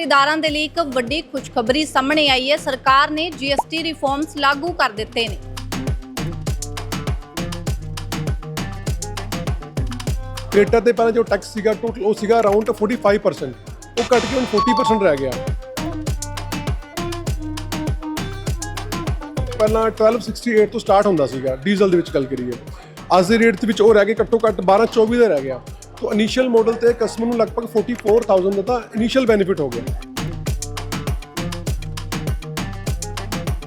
ਖਰੀਦਦਾਰਾਂ ਦੇ ਲਈ ਇੱਕ ਵੱਡੀ ਖੁਸ਼ਖਬਰੀ ਸਾਹਮਣੇ ਆਈ ਹੈ। ਸਰਕਾਰ ਨੇ GST ਰਿਫਾਰਮਸ ਲਾਗੂ ਕਰ ਦਿੱਤੇ ਨੇ। ਕ੍ਰੇਟਾ ਤੇ ਪਹਿਲਾਂ ਜੋ ਟੈਕਸ ਸੀਗਾ ਟੋਟਲ ਉਹ ਸੀਗਾ ਅਰਾਊਂਡ 45% ਉਹ ਘਟ ਕੇ ਹੁਣ 40% ਰਹਿ ਗਿਆ। ਪਹਿਲਾਂ 1268 ਤੋਂ ਸਟਾਰਟ ਹੁੰਦਾ ਸੀਗਾ ਡੀਜ਼ਲ ਦੇ ਵਿੱਚ ਗੱਲ ਕਰੀਏ। ਅੱਜ ਦੇ ਰੇਟ ਦੇ ਵਿੱਚ ਉਹ ਰਹਿ ਗਏ ਘੱਟੋ ਘੱਟ 12 24 ਦਾ ਰਹਿ ਗਿਆ। ਤੋਂ ਇਨੀਸ਼ੀਅਲ ਮਾਡਲ ਤੇ ਕਸਟਮਰ ਨੂੰ ਲਗਭਗ 44000 ਦਾ ਤਾਂ ਇਨੀਸ਼ੀਅਲ ਬੈਨੀਫਿਟ ਹੋ ਗਿਆ।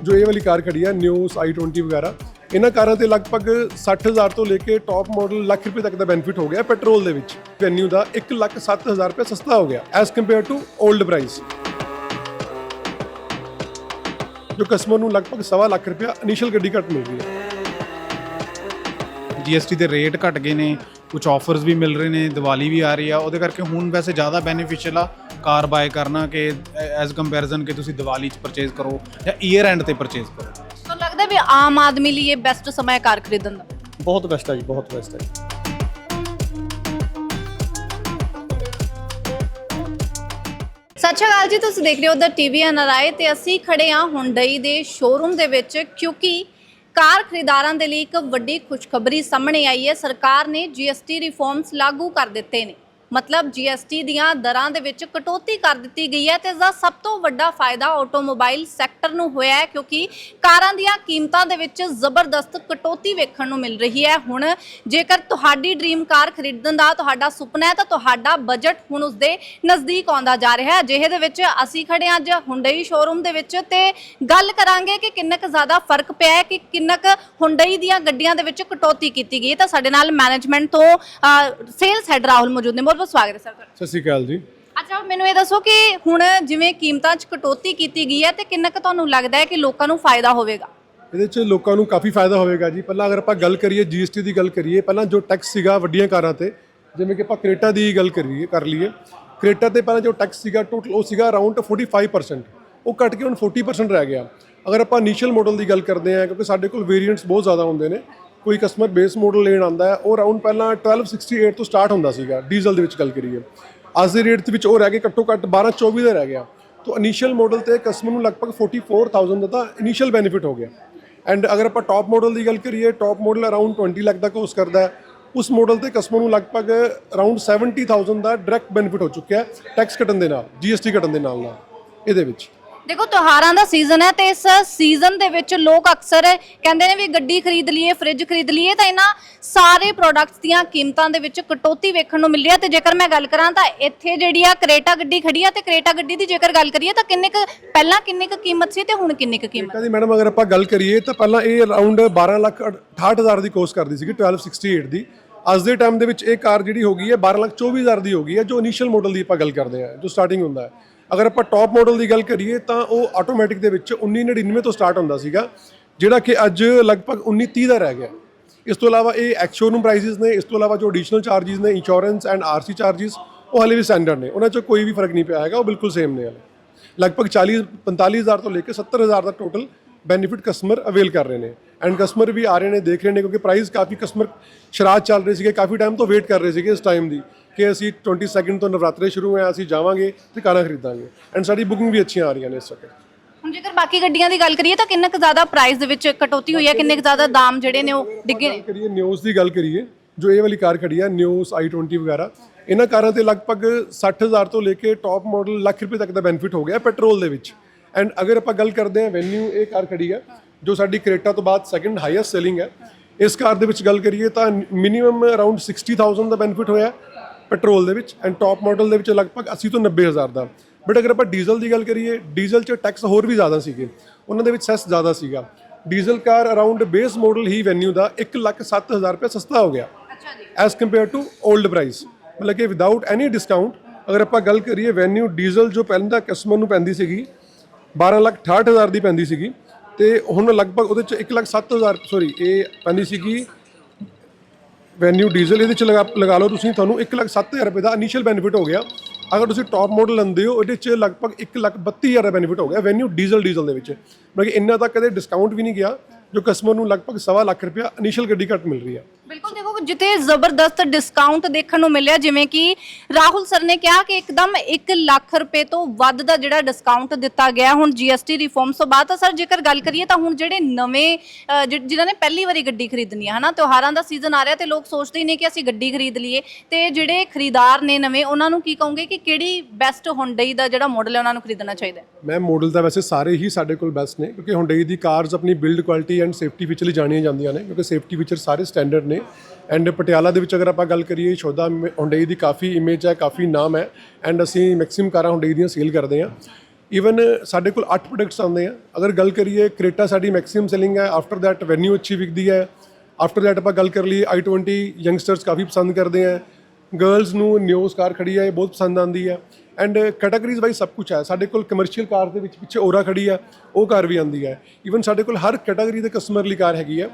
ਜੋ ਇਹ ਵਾਲੀ ਕਾਰ ਖੜੀ ਹੈ ਨਿਊਸ i20 ਵਗੈਰਾ, ਇਹਨਾਂ ਕਾਰਾਂ ਤੇ ਲਗਭਗ 60000 ਤੋਂ ਲੈ ਕੇ ਟਾਪ ਮਾਡਲ ਲੱਖ ਰੁਪਏ ਤੱਕ ਦਾ ਬੈਨੀਫਿਟ ਹੋ ਗਿਆ ਪੈਟਰੋਲ ਦੇ ਵਿੱਚ। ਵੈਨਿਊ ਦਾ 1 ਲੱਖ 7000 ਰੁਪਏ ਸਸਤਾ ਹੋ ਗਿਆ as compared to old price ਜੋ ਕਸਟਮਰ ਨੂੰ ਲਗਭਗ ਸਵਾ ਲੱਖ ਰੁਪਏ ਇਨੀਸ਼ੀਅਲ ਗੱਡੀ ਘੱਟ ਮਿਲ ਰਹੀ ਹੈ। ਜੀਐਸਟੀ ਦੇ ਰੇਟ ਘਟ ਗਏ ਨੇ ਕੁਝ ਆਫਰਸ ਵੀ ਮਿਲ ਰਹੇ ਨੇ ਦੀਵਾਲੀ ਵੀ ਆ ਰਹੀ ਆ ਉਹਦੇ ਕਰਕੇ ਹੁਣ ਵੈਸੇ ਜ਼ਿਆਦਾ ਬੈਨੀਫੀਸ਼ੀਅਲ ਆ ਕਾਰ ਬਾਏ ਕਰਨਾ ਕਿ ਐਜ਼ ਕੰਪੈਰੀਜ਼ਨ ਕਿ ਤੁਸੀਂ ਦੀਵਾਲੀ 'ਚ ਪਰਚੇਜ਼ ਕਰੋ ਜਾਂ ਈਅਰ ਐਂਡ ਤੇ ਪਰਚੇਜ਼ ਕਰੋ। ਤਾਂ ਲੱਗਦਾ ਵੀ ਆਮ ਆਦਮੀ ਲਈ ਇਹ ਬੈਸਟ ਸਮਾਂ ਹੈ ਕਾਰ ਖਰੀਦਣ ਦਾ? ਬਹੁਤ ਬੈਸਟ ਹੈ ਜੀ ਬਹੁਤ ਬੈਸਟ ਹੈ ਸਤਿ ਸ਼੍ਰੀ ਅਕਾਲ ਜੀ ਤੁਸੀਂ ਦੇਖ ਰਹੇ ਹੋ ਦ ਟੀਵੀ ਐਨਆਰਆਈ ਤੇ ਅਸੀਂ ਖੜੇ ਹਾਂ ਹੁੰਡਈ ਦੇ ਸ਼ੋਰੂਮ ਦੇ ਵਿੱਚ ਕਿਉਂਕਿ ਕਾਰ ਖਰੀਦਦਾਰਾਂ ਦੇ ਲਈ ਇੱਕ ਵੱਡੀ ਖੁਸ਼ਖਬਰੀ ਸਾਹਮਣੇ ਆਈ ਹੈ। ਸਰਕਾਰ ਨੇ GST ਰਿਫਾਰਮਸ ਲਾਗੂ ਕਰ ਦਿੱਤੇ ਨੇ। ਮਤਲਬ GST ਦੀਆਂ ਦਰਾਂ ਦੇ ਵਿੱਚ ਕਟੌਤੀ ਕਰ ਦਿੱਤੀ ਗਈ ਹੈ ਤੇ ਇਸ ਦਾ ਸਭ ਤੋਂ ਵੱਡਾ ਫਾਇਦਾ ਆਟੋਮੋਬਾਈਲ ਸੈਕਟਰ ਨੂੰ ਹੋਇਆ ਹੈ, ਕਿਉਂਕਿ ਕਾਰਾਂ ਦੀਆਂ ਕੀਮਤਾਂ ਦੇ ਵਿੱਚ ਜ਼ਬਰਦਸਤ ਕਟੌਤੀ ਵੇਖਣ ਨੂੰ ਮਿਲ ਰਹੀ ਹੈ। ਹੁਣ ਜੇਕਰ ਤੁਹਾਡੀ ਡ੍ਰੀਮ ਕਾਰ ਖਰੀਦਣ ਦਾ ਤੁਹਾਡਾ ਸੁਪਨਾ ਹੈ, ਤਾਂ ਤੁਹਾਡਾ ਬਜਟ ਹੁਣ ਉਸ ਦੇ ਨਜ਼ਦੀਕ ਆਉਂਦਾ ਜਾ ਰਿਹਾ ਹੈ। ਅਜਿਹੇ ਦੇ ਵਿੱਚ ਅਸੀਂ ਖੜੇ ਹਾਂ ਅੱਜ ਹੁੰਡਈ ਸ਼ੋਰੂਮ ਦੇ ਵਿੱਚ ਤੇ ਗੱਲ ਕਰਾਂਗੇ ਕਿ ਕਿੰਨਾ ਕੁ ਜ਼ਿਆਦਾ ਫ਼ਰਕ ਪਿਆ ਹੈ ਕਿ ਕਿੰਨਾ ਕੁ ਹੁੰਡਈ ਦੀਆਂ ਗੱਡੀਆਂ ਦੇ ਵਿੱਚ ਕਟੌਤੀ ਕੀਤੀ ਗਈ ਹੈ। ਤਾਂ ਸਾਡੇ ਨਾਲ ਮੈਨੇਜਮੈਂਟ ਤੋਂ ਸੇਲਸ ਹੈਡ ਰਾਹੁਲ ਮੌਜੂਦ ਨੇ। ਬਹੁਤ ਬਹੁਤ ਸਵਾਗਤ ਹੈ ਸਰ ਤੁਹਾਡਾ। ਸਤਿ ਸ਼੍ਰੀ ਅਕਾਲ ਜੀ। ਅੱਛਾ ਮੈਨੂੰ ਇਹ ਦੱਸੋ ਕਿ ਹੁਣ ਜਿਵੇਂ ਕੀਮਤਾਂ 'ਚ ਕਟੌਤੀ ਕੀਤੀ ਗਈ ਹੈ ਤੇ ਕਿੰਨਾ ਕੁ ਤੁਹਾਨੂੰ ਲੱਗਦਾ ਹੈ ਕਿ ਲੋਕਾਂ ਨੂੰ ਫਾਇਦਾ ਹੋਵੇਗਾ? ਇਹਦੇ 'ਚ ਲੋਕਾਂ ਨੂੰ ਕਾਫੀ ਫਾਇਦਾ ਹੋਵੇਗਾ ਜੀ। ਪਹਿਲਾਂ ਅਗਰ ਆਪਾਂ ਗੱਲ ਕਰੀਏ GST ਦੀ ਗੱਲ ਕਰੀਏ ਪਹਿਲਾਂ ਜੋ ਟੈਕਸ ਸੀਗਾ ਵੱਡੀਆਂ ਕਾਰਾਂ ਤੇ ਜਿਵੇਂ ਕਿ ਆਪਾਂ ਕ੍ਰੇਟਾ ਦੀ ਗੱਲ ਕਰੀਏ ਕਰ ਲਈਏ। ਕ੍ਰੇਟਾ ਤੇ ਪਹਿਲਾਂ ਜੋ ਟੈਕਸ ਸੀਗਾ ਟੋਟਲ ਉਹ ਸੀਗਾ ਅਰਾਊਂਡ 45% ਉਹ ਘਟ ਕੇ ਹੁਣ 40% ਰਹਿ ਗਿਆ। ਅਗਰ ਆਪਾਂ ਇਨੀਸ਼ੀਅਲ ਮਾਡਲ ਦੀ ਗੱਲ ਕਰਦੇ ਹਾਂ ਕਿਉਂਕਿ ਸਾਡੇ ਕੋਲ ਵੇਰੀਐਂਟਸ ਬਹੁਤ ਜ਼ਿਆਦਾ ਹੁੰਦੇ ਨੇ ਕੋਈ ਕਸਟਮਰ ਬੇਸ ਮਾਡਲ ਲੈਣ ਆਂਦਾ ਹੈ, ਉਹ ਅਰਾਊਂਡ ਪਹਿਲਾਂ 1268 ਤੋਂ ਸਟਾਰਟ ਹੁੰਦਾ ਸੀਗਾ ਡੀਜ਼ਲ ਦੇ ਵਿੱਚ ਗੱਲ ਕਰੀਏ। ਅੱਜ ਦੇ ਰੇਟ ਦੇ ਵਿੱਚ ਉਹ ਰਹਿ ਗਏ ਘੱਟੋ ਘੱਟ 12 24 ਦਾ ਰਹਿ ਗਿਆ। ਤੋਂ ਇਨੀਸ਼ੀਅਲ ਮਾਡਲ ਤੇ ਕਸਟਮਰ ਨੂੰ ਲਗਭਗ 44000 ਦਾ ਤਾਂ ਇਨੀਸ਼ੀਅਲ ਬੈਨੀਫਿਟ ਹੋ ਗਿਆ। ਐਂਡ ਅਗਰ ਆਪਾਂ ਟਾਪ ਮਾਡਲ ਦੀ ਗੱਲ ਕਰੀਏ ਟਾਪ ਮਾਡਲ ਅਰਾਊਂਡ 20 ਲੱਖ ਦਾ ਕੋਸ ਕਰਦਾ ਹੈ। ਉਸ ਮਾਡਲ ਤੇ ਕਸਟਮਰ ਨੂੰ ਲਗਭਗ ਅਰਾਊਂਡ 70000 ਦਾ ਡਾਇਰੈਕਟ ਬੈਨੀਫਿਟ ਹੋ ਚੁੱਕਿਆ ਹੈ ਟੈਕਸ ਕੱਟਣ ਦੇ ਨਾਲ GST ਕੱਟਣ ਦੇ ਨਾਲ ਨਾਲ, ਇਹਦੇ ਵਿੱਚ। ਦੇਖੋ, ਤਿਉਹਾਰਾਂ ਦਾ ਸੀਜ਼ਨ ਹੈ ਤੇ ਇਸ ਸੀਜ਼ਨ ਦੇ ਵਿੱਚ ਲੋਕ ਅਕਸਰ ਕਹਿੰਦੇ ਨੇ ਵੀ ਗੱਡੀ ਖਰੀਦ ਲਈਏ ਫ੍ਰਿਜ ਖਰੀਦ ਲਈਏ, ਤਾਂ ਇਹਨਾਂ ਸਾਰੇ ਪ੍ਰੋਡਕਟਸ ਦੀਆਂ ਕੀਮਤਾਂ ਦੇ ਵਿੱਚ ਕਟੌਤੀ ਵੇਖਣ ਨੂੰ ਮਿਲ ਹੈ। ਤੇ ਜੇਕਰ ਮੈਂ ਗੱਲ ਕਰਾਂ ਤਾਂ ਇੱਥੇ ਜਿਹੜੀ ਆ ਕਰੇਟਾ ਗੱਡੀ ਖੜੀ ਆ ਤੇ ਕਰੇਟਾ ਗੱਡੀ ਦੀ ਜੇਕਰ ਗੱਲ ਕਰੀਏ ਤਾਂ ਕਿੰਨੇ ਕੁ ਪਹਿਲਾਂ ਕਿੰਨੇ ਕੁ ਕੀਮਤ ਸੀ ਤੇ ਹੁਣ ਕਿੰਨੀ ਕੁ ਕੀਮਤ ਕਦੀ ਮੈਡਮ, ਅਗਰ ਆਪਾਂ ਗੱਲ ਕਰੀਏ ਤਾਂ ਪਹਿਲਾਂ ਇਹ ਅਰਾਊਂਡ 12 ਲੱਖ 68000 ਦੀ ਕੋਸਟ ਕਰਦੀ ਸੀਗੀ 1268 ਦੀ। ਅੱਜ ਦੇ ਟਾਈਮ ਦੇ ਵਿੱਚ ਇਹ ਕਾਰ ਜਿਹੜੀ ਹੋ ਗਈ ਹੈ 12 ਲੱਖ 24000 ਦੀ ਹੋ ਗਈ ਹੈ, ਜੋ ਇਨੀਸ਼ੀਅਲ ਮਾਡਲ ਦੀ ਆਪਾਂ ਗੱਲ ਕਰਦੇ ਹਾਂ, ਜੋ ਸਟਾਰਟਿੰਗ ਹੁੰਦਾ ਹੈ। ਅਗਰ ਆਪਾਂ ਟੌਪ ਮਾਡਲ ਦੀ ਗੱਲ ਕਰੀਏ ਤਾਂ ਉਹ ਆਟੋਮੈਟਿਕ ਦੇ ਵਿੱਚ 1999 ਤੋਂ ਸਟਾਰਟ ਹੁੰਦਾ ਸੀਗਾ, ਜਿਹੜਾ ਕਿ ਅੱਜ ਲਗਭਗ 1930 ਦਾ ਰਹਿ ਗਿਆ। ਇਸ ਤੋਂ ਇਲਾਵਾ ਇਹ ਐਕਸ ਸ਼ੋਰੂਮ ਪ੍ਰਾਈਸਿਸ ਨੇ, ਇਸ ਤੋਂ ਇਲਾਵਾ ਜੋ ਐਡੀਸ਼ਨਲ ਚਾਰजेस ਨੇ ਇੰਸ਼ੋਰੈਂਸ ਐਂਡ ਆਰਸੀ ਚਾਰजेस ਉਹ ਹਲੇ ਵੀ ਸਟੈਂਡਰਡ ਨੇ। ਉਹਨਾਂ 'ਚ ਕੋਈ ਵੀ ਫ਼ਰਕ ਨਹੀਂ ਪਿਆ ਹੈਗਾ, ਉਹ ਬਿਲਕੁਲ ਸੇਮ ਨੇ ਹਲੇ। ਲਗਭਗ 40 45000 ਤੋਂ ਲੈ ਕੇ 70000 ਦਾ ਟੋਟਲ ਬੈਨੀਫਿਟ ਕਸਟਮਰ ਅਵੇਲ ਕਰ ਰਹੇ ਨੇ। ਐਂਡ ਕਸਟਮਰ ਵੀ ਆ ਰਹੇ ਨੇ, ਦੇਖ ਰਹੇ ਨੇ, ਕਿਉਂਕਿ ਪ੍ਰਾਈਸ ਕਾਫੀ ਕਸਟਮਰ ਸ਼ਰਾਜ ਚੱਲ ਰਹੀ ਸੀਗੇ, ਕਾਫੀ ਟਾਈਮ ਤੋਂ ਵੇਟ ਕਰ ਰਹੇ ਸੀਗੇ ਇਸ ਟਾਈਮ ਦੀ। ਕਿ ਅਸੀਂ 22 ਤੋਂ ਨਵਰਾਤਰੇ ਸ਼ੁਰੂ ਹੋਏ ਆ ਅਸੀਂ ਜਾਵਾਂਗੇ ਤੇ ਕਾਰਾਂ ਖਰੀਦਾਂਗੇ। ਐਂਡ ਸਾਡੀ ਬੁਕਿੰਗ ਵੀ ਅੱਛੀਆਂ ਆ ਰਹੀਆਂ ਨੇ ਇਸ ਵਕਤ। ਹੁਣ ਜੇਕਰ ਬਾਕੀ ਗੱਡੀਆਂ ਦੀ ਗੱਲ ਕਰੀਏ ਤਾਂ ਕਿੰਨਾ ਕੁ ਜ਼ਿਆਦਾ ਪ੍ਰਾਈਸ ਦੇ ਵਿੱਚ ਕਟੌਤੀ ਹੋਈ ਹੈ ਕਿੰਨੇ ਕੁ ਜ਼ਿਆਦਾ ਦਾਮ ਜਿਹੜੇ ਨੇ ਉਹ ਡਿੱਗੇ ਨੇ? ਕਰੀਏ ਨਿਊਜ਼ ਦੀ ਗੱਲ ਕਰੀਏ ਜੋ ਇਹ ਵਾਲੀ ਕਾਰ ਖੜੀ ਹੈ ਨਿਊਜ਼ i20 ਵਗੈਰਾ ਇਹਨਾਂ ਕਾਰਾਂ ਤੇ ਲਗਭਗ 60000 ਤੋਂ ਲੈ ਕੇ ਟਾਪ ਮਾਡਲ ਲੱਖ ਰੁਪਏ ਤੱਕ ਦਾ ਬੈਨੀਫਿਟ ਹੋ ਗਿਆ ਪੈਟਰੋਲ ਦੇ ਵਿੱਚ। ਐਂਡ ਅਗਰ ਆਪਾਂ ਗੱਲ ਕਰਦੇ ਹਾਂ ਵੈਨਿਊ ਇਹ ਕਾਰ ਖੜੀ ਹੈ ਜੋ ਸਾਡੀ ਕ੍ਰੇਟਾ ਤੋਂ ਬਾਅਦ ਸੈਕੰਡ ਹਾਈਐਸਟ ਸੈਲਿੰਗ ਹੈ। ਇਸ ਕਾਰ ਦੇ ਵਿੱਚ ਗੱਲ ਕਰੀਏ ਤਾਂ ਮਿਨੀਮਮ ਅਰਾਊਂਡ 60000 ਦਾ ਬੈਨੀਫਿਟ ਹੋਇਆ। ਪੈਟਰੋਲ ਦੇ ਵਿੱਚ ਐਂਡ ਟਾਪ ਮਾਡਲ ਦੇ ਵਿੱਚ ਲਗਭਗ 80 ਤੋਂ 90000 ਦਾ। ਬਟ ਅਗਰ ਆਪਾਂ ਡੀਜ਼ਲ ਦੀ ਗੱਲ ਕਰੀਏ ਡੀਜ਼ਲ 'ਚ ਟੈਕਸ ਹੋਰ ਵੀ ਜ਼ਿਆਦਾ ਸੀਗੇ। ਉਹਨਾਂ ਦੇ ਵਿੱਚ ਸੈਸ ਜ਼ਿਆਦਾ ਸੀਗਾ। Diesel car around base model ਹੀ ਵੈਨਿਊ ਦਾ 1,07,000 ਰੁਪਏ ਸਸਤਾ ਹੋ ਗਿਆ। ਅੱਛਾ ਜੀ। As compare to old price ਮਤਲਬ ਕਿ ਵਿਦਆਊਟ ਐਨੀ ਡਿਸਕਾਊਂਟ ਅਗਰ ਆਪਾਂ ਗੱਲ ਕਰੀਏ ਵੈਨਿਊ ਡੀਜ਼ਲ ਜੋ ਪਹਿਲਾਂ ਕਸਟਮਰ ਨੂੰ ਪੈਂਦੀ ਸੀਗੀ 1268000 ਦੀ ਪੈਂਦੀ ਸੀਗੀ। ਤੇ ਹੁਣ ਲਗਭਗ ਉਹਦੇ ਚ 107000 ਸੌਰੀ ਇਹ ਪੈਂਦੀ ਸੀਗੀ ਵੈਨਿਊ ਡੀਜ਼ਲ ਇਹਦੇ ਚ ਲਗਾ ਲਗਾ ਲਓ ਤੁਸੀਂ, ਤੁਹਾਨੂੰ 107000 ਰੁਪਏ ਦਾ ਇਨੀਸ਼ੀਅਲ ਬੈਨੀਫਿਟ ਹੋ ਗਿਆ। ਅਗਰ ਤੁਸੀਂ ਟਾਪ ਮਾਡਲ ਲੈਂਦੇ ਹੋ, ਇਹਦੇ ਚ ਲਗਭਗ 132000 ਦਾ ਬੈਨੀਫਿਟ ਹੋ ਗਿਆ ਵੈਨਿਊ ਡੀਜ਼ਲ ਡੀਜ਼ਲ ਦੇ ਵਿੱਚ। ਮਤਲਬ ਕਿ ਇੰਨਾ ਤਾਂ ਕਦੇ ਡਿਸਕਾਊਂਟ ਵੀ ਨਹੀਂ ਗਿਆ, ਜੋ ਕਸਟਮਰ ਨੂੰ ਲਗਭਗ ਸਵਾ ਲੱਖ ਰੁਪਇਆ ਇਨੀਸ਼ੀਅਲ ਗੱਡੀ ਘੱਟ ਮਿਲ ਰਹੀ ਹੈ। ਬਿਲਕੁਲ ਦੇਖੋ ਜਿੱਥੇ ਜ਼ਬਰਦਸਤ ਡਿਸਕਾਊਂਟ ਦੇਖਣ ਨੂੰ ਮਿਲਿਆ ਜਿਵੇਂ ਕਿ ਰਾਹੁਲ ਸਰ ਨੇ ਕਿਹਾ ਕਿ ਇੱਕਦਮ 1 ਲੱਖ ਰੁਪਏ ਤੋਂ ਵੱਧ ਦਾ ਜਿਹੜਾ ਡਿਸਕਾਊਂਟ ਦਿੱਤਾ ਗਿਆ ਹੁਣ ਜੀਐਸਟੀ ਰਿਫਾਰਮਸ ਤੋਂ ਬਾਅਦ ਤਾਂ ਸਰ ਜੇਕਰ ਗੱਲ ਕਰੀਏ ਤਾਂ ਹੁਣ ਜਿਹੜੇ ਨਵੇਂ ਅ, ਜਿ- ਜਿਨ੍ਹਾਂ ਨੇ ਪਹਿਲੀ ਵਾਰੀ ਗੱਡੀ ਖਰੀਦਣੀ ਹੈ ਹਨਾ ਤਿਉਹਾਰਾਂ ਦਾ ਸੀਜ਼ਨ ਆ ਰਿਹਾ ਤੇ ਲੋਕ ਸੋਚਦੇ ਹੀ ਨੇ ਕਿ ਅਸੀਂ ਗੱਡੀ ਖਰੀਦ ਲਈਏ ਤੇ ਜਿਹੜੇ ਖਰੀਦਾਰ ਨੇ ਨਵੇਂ ਉਹਨਾਂ ਨੂੰ ਕੀ ਕਹੋਗੇ ਕਿ ਕਿਹੜੀ ਬੈਸਟ ਹੁੰਡਈ ਦਾ ਜਿਹੜਾ ਮਾਡਲ ਹੈ ਉਹਨਾਂ ਨੂੰ ਖਰੀਦਣਾ ਚਾਹੀਦਾ ਹੈ? ਮੈਂ ਮਾਡਲ ਤਾਂ ਵੈਸੇ ਸਾਰੇ ਹੀ ਸਾਡੇ ਕੋਲ ਬੈਸਟ ਨੇ ਕਿਉਂਕਿ ਹੁੰਡਈ ਦੀ ਕਾਰਸ ਆਪਣੀ build quality and safety feature ਲਈ ਜਾਣੀਆਂ ਜਾਂਦੀਆਂ ਨੇ ਕਿਉਂਕਿ ਸੇਫਟੀ ਫੀਚਰ ਸਾਰੇ ਸਟੈਂਡਰਡ ਨੇ। ਐਂਡ ਪਟਿਆਲਾ ਦੇ ਵਿੱਚ ਅਗਰ ਆਪਾਂ ਗੱਲ ਕਰੀਏ ਸ਼ੋਦਾ ਹੁੰਡਈ ਦੀ ਕਾਫੀ ਇਮੇਜ ਹੈ, ਕਾਫੀ ਨਾਮ ਹੈ। ਐਂਡ ਅਸੀਂ ਮੈਕਸਿਮਮ ਕਾਰਾਂ ਹੁੰਡਈ ਦੀਆਂ ਸੇਲ ਕਰਦੇ ਹਾਂ। ਈਵਨ ਸਾਡੇ ਕੋਲ 8 ਪ੍ਰੋਡਕਟਸ ਆਉਂਦੇ ਆ। ਅਗਰ ਗੱਲ ਕਰੀਏ ਕ੍ਰੇਟਾ ਸਾਡੀ ਮੈਕਸਿਮਮ ਸੈਲਿੰਗ ਹੈ। ਆਫਟਰ ਦੈਟ ਵੈਨਿਊ ਅੱਛੀ ਵਿਕਦੀ ਹੈ। ਆਫਟਰ ਦੈਟ ਆਪਾਂ ਗੱਲ ਕਰ ਲਈਏ i20 ਯੰਗਸਟਰਸ ਕਾਫੀ ਪਸੰਦ ਕਰਦੇ ਆ। ਗਰਲਸ ਨੂੰ ਨਿਊਜ਼ ਕਾਰ ਖੜੀ ਹੈ, ਇਹ ਬਹੁਤ ਪਸੰਦ ਆਉਂਦੀ ਹੈ। ਐਂਡ ਕੈਟਾਗਰੀਜ਼ ਵਾਈਜ਼ ਸਭ ਕੁਝ ਹੈ। ਸਾਡੇ ਕੋਲ ਕਮਰਸ਼ੀਅਲ ਕਾਰ ਦੇ ਵਿੱਚ ਪਿੱਛੇ ਓਰਾ ਖੜੀ ਹੈ, ਉਹ ਕਾਰ ਵੀ ਆਉਂਦੀ ਹੈ। ਈਵਨ ਸਾਡੇ ਕੋਲ ਹਰ ਕੈਟਾਗਰੀ ਦੇ ਕਸਟਮਰ ਲਈ ਕਾਰ ਹੈਗੀ ਹੈ।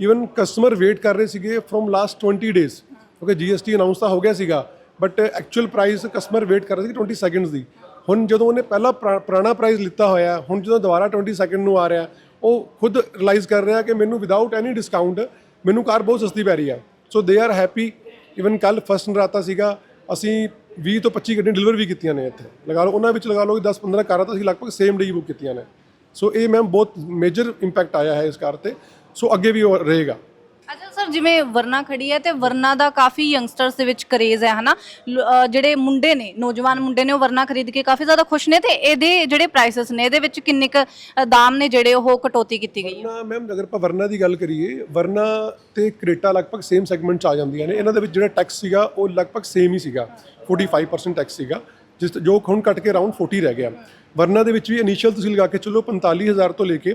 ਈਵਨ ਕਸਟਮਰ ਵੇਟ ਕਰ ਰਹੇ ਸੀਗੇ ਫਰੋਮ ਲਾਸਟ 20 ਡੇਜ਼ ਕਿਉਂਕਿ ਜੀਐਸਟੀ ਅਨਾਉਂਸ ਤਾਂ ਹੋ ਗਿਆ ਸੀਗਾ but actual price customer wait ਕਰ ਰਹੇ ਸੀ 20 ਸੈਕਿੰਡਸ ਦੀ। ਹੁਣ ਜਦੋਂ ਉਹਨੇ ਪਹਿਲਾ ਪੁਰਾ- ਪੁਰਾਣਾ ਪ੍ਰਾਈਸ ਲਿੱਤਾ ਹੋਇਆ, ਹੁਣ ਜਦੋਂ ਦੁਬਾਰਾ 20 ਸੈਕਿੰਡ ਨੂੰ ਆ ਰਿਹਾ, ਉਹ ਖੁਦ ਰਿਅਲਾਈਜ਼ ਕਰ ਰਿਹਾ ਕਿ ਮੈਨੂੰ ਵਿਦਆਊਟ ਐਨੀ ਡਿਸਕਾਊਂਟ ਮੈਨੂੰ ਕਾਰ ਬਹੁਤ ਸਸਤੀ ਪੈ ਰਹੀ ਹੈ so they are happy even ਕੱਲ ਫਸਟ ਨਰਾਤਾ ਸੀਗਾ, ਅਸੀਂ 20 ਤੋਂ 25 ਗੱਡੀਆਂ ਡਿਲੀਵਰ ਵੀ ਕੀਤੀਆਂ ਨੇ ਇੱਥੇ। ਲਗਾ ਲਓ, ਉਹਨਾਂ ਵਿੱਚ ਲਗਾ ਲਓ 10 15 ਕਾਰਾਂ ਤਾਂ ਅਸੀਂ ਲਗਭਗ ਸੇਮ ਡੇ ਹੀ ਬੁੱਕ ਕੀਤੀਆਂ ਨੇ। ਸੋ ਇਹ ਮੈਮ ਬਹੁਤ ਮੇਜਰ ਇੰਪੈਕਟ ਆਇਆ ਹੈ ਇਸ ਕਾਰ ਤੇ। ਸੋ ਅੱਗੇ ਵੀ ਉਹ ਰਹੇਗਾ। ਅੱਛਾ ਸਰ ਜਿਵੇਂ ਵਰਨਾ ਖੜੀ ਹੈ ਤੇ ਵਰਨਾ ਦਾ ਕਾਫੀ ਯੰਗਸਟਰਸ ਦੇ ਵਿੱਚ ਕਰੇਜ਼ ਹੈ ਹਨਾ? ਲ- ਅ, ਜਿਹੜੇ ਮੁੰਡੇ ਨੇ ਨੌਜਵਾਨ ਮੁੰਡੇ ਨੇ ਉਹ ਵਰਨਾ ਖਰੀਦ ਕੇ ਕਾਫੀ ਜ਼ਿਆਦਾ ਖੁਸ਼ ਨੇ ਤੇ ਇਹਦੇ ਜਿਹੜੇ ਪ੍ਰਾਈਸਸ ਨੇ ਇਹਦੇ ਵਿੱਚ ਕਿੰਨੇ ਕ ਦਾਮ ਨੇ ਜਿਹੜੇ ਉਹ ਕਟੌਤੀ ਕੀਤੀ ਗਈ ਹੈ? ਵਰਨਾ ਮੈਮ ਅਗਰ ਆਪਾਂ ਵਰਨਾ ਦੀ ਗੱਲ ਕਰੀਏ ਵਰਨਾ ਤੇ ਕ੍ਰੇਟਾ ਲਗਭਗ ਸੇਮ ਸੈਗਮੈਂਟ ਚ ਆ ਜਾਂਦੀਆਂ ਨੇ। ਇਹਨਾਂ ਦੇ ਵਿੱਚ ਜਿਹੜਾ ਟੈਕਸ ਸੀਗਾ ਉਹ ਲਗਭਗ ਸੇਮ ਹੀ ਸੀਗਾ। 45% ਟੈਕਸ ਸੀਗਾ। ਜਿਸ ਜੋ ਹੁਣ ਕੱਟ ਕੇ ਅਰਾਊਂਡ 40 ਰਹਿ ਗਿਆ। ਵਰਨਾ ਦੇ ਵਿੱਚ ਵੀ ਇਨੀਸ਼ੀਅਲ ਤੁਸੀਂ ਲਗਾ ਕੇ ਚੱਲੋ 45000 ਤੋਂ ਲੈ ਕੇ